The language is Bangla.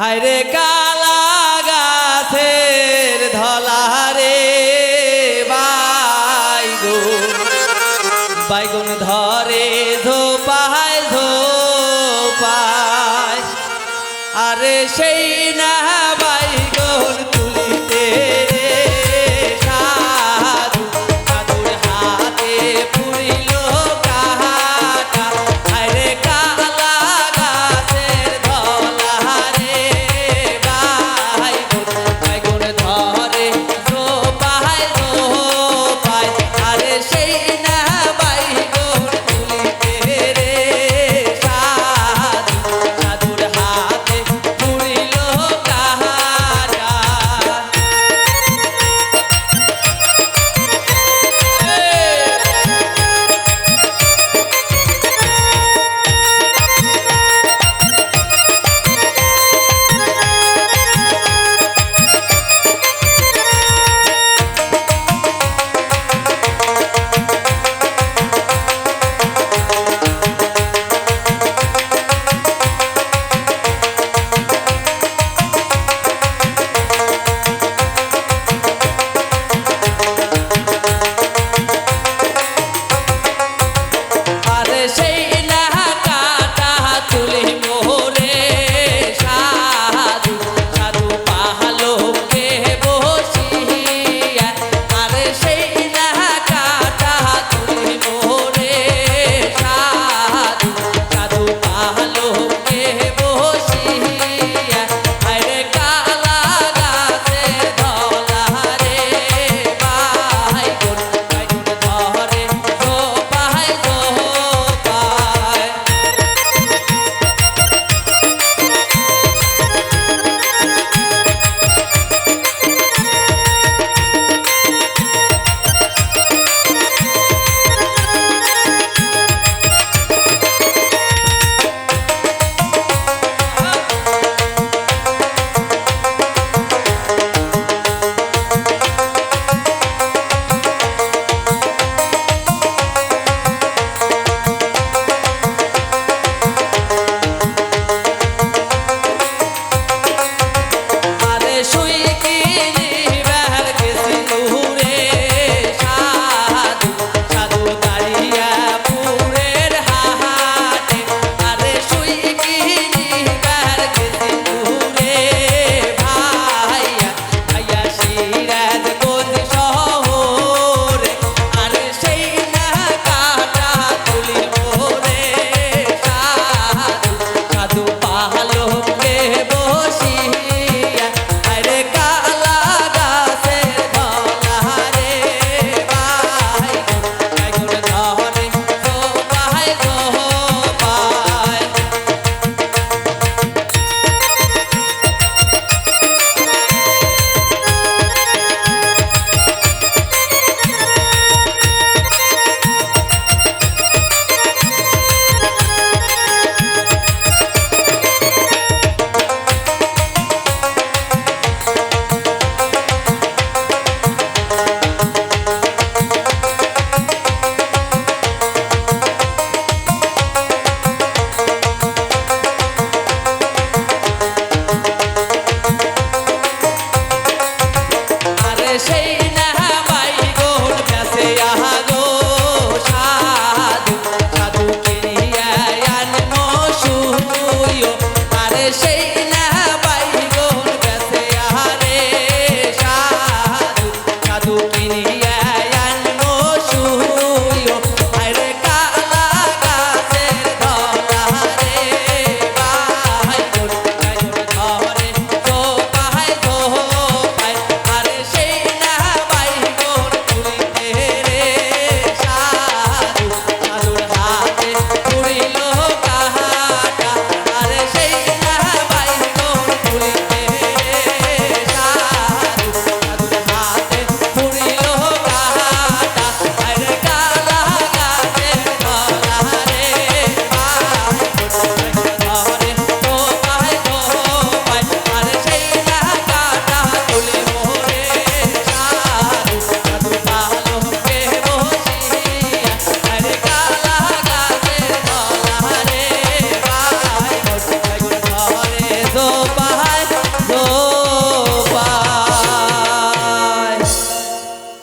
হায়রে কালা গাছের ধলারে বাইগো। বাইগুন ধরে ধোপায় ধোপায়। আরে সেই না